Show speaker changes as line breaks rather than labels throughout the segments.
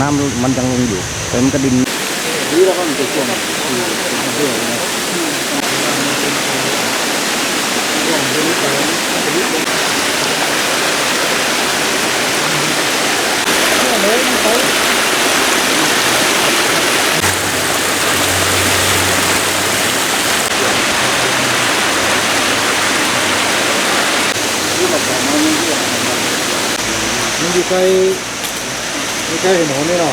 น้ำมันยังลงอยู่แต่มันก็ดิน
นี่แล้วก็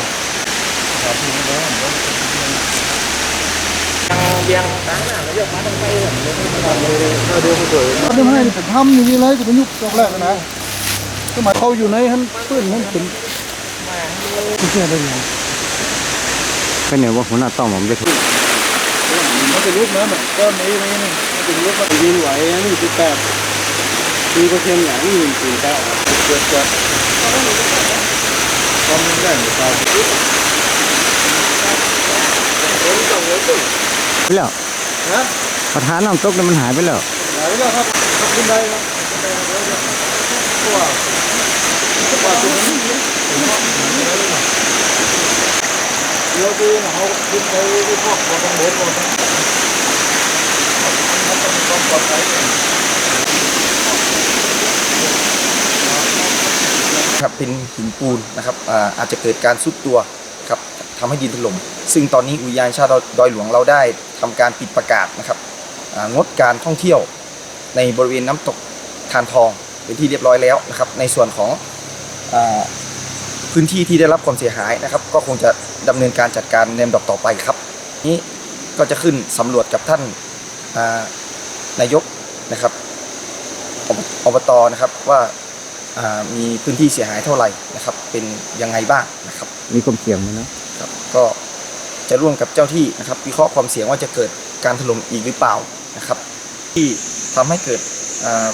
มันจะช่วงเรื่องนะมันอยู่ใกล้ไม่ใกล้ถนนนี่เนาะ
เบียงตั้งหน้าแล้วยกมาตั้งไปเลย
ถ้าเดียวก็สวยอันนี้มันเป็นถ้ำอย่างนี้เลยจะเป็นยุคแรกนะสมัยเขาอยู่ในฮั่นปืนนั่นเป็นไม่ใช่ได้ยัง
ก็เนี่ยว่าหัวหน้าต้อมผมจะถูก
มันเป็นรูปนะแบบก้อนนี้นี่มันเป็นรูปแบบยืนไหวนี่สิบแปดปีก็เชียงใหญ่นี่สี่เก้าเกิดเกิดความมัน ได้หรือเปล่า
ไปแล้ว
ฮะ
ประธานน้ำตกเนี่ยมันหายไปแล้ว
ไหนแล้วครับขอบคุณได้ครับว้าวว้าวตรงนี้เดี๋ยวดูนะเขาขึ้นไปที่พวกของทางโบสถ์ก่อนนะมันต้องมีความปลอดภัย
ครับ เป็นหินปูนนะครับอาอาจจะเกิดการซุดตัวครับทำให้ดินถล่มซึ่งตอนนี้อุทยานชาติดอยหลวงเราได้ทำการปิดประกาศนะครับอ่างดการท่องเที่ยวในบริเวณน้ำตกทานทองเป็นที่เรียบร้อยแล้วนะครับ ในส่วนของอาพื้นที่ที่ได้รับความเสียหายนะครับ ก็คงจะดำเนินการจัดการในลำดับต่อไปครับ นี้ก็จะขึ้นสำรวจกับท่านอ่านายกนะครับอบอบตนะครับว่า มีพื้นที่เสียหายเท่าไหร่นะครับ เป็นยังไงบ้างนะครับ
มีความเสี่ยงไหมเนาะ
ครับ ก็จะร่วมกับเจ้าที่นะครับ วิเคราะห์ความเสี่ยงว่าจะเกิดการถล่มอีกหรือเปล่านะครับ ที่ทำให้เกิดอ่า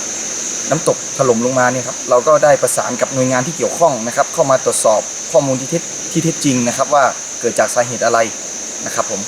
น้ำตกถล่มลงมาเนี่ยครับเราก็ได้ประสานกับหน่วยงานที่เกี่ยวข้องนะครับ เข้ามาตรวจสอบข้อมูลที่เท็จที่เท็จจริงนะครับ ว่าเกิดจากสาเหตุอะไรนะครับผม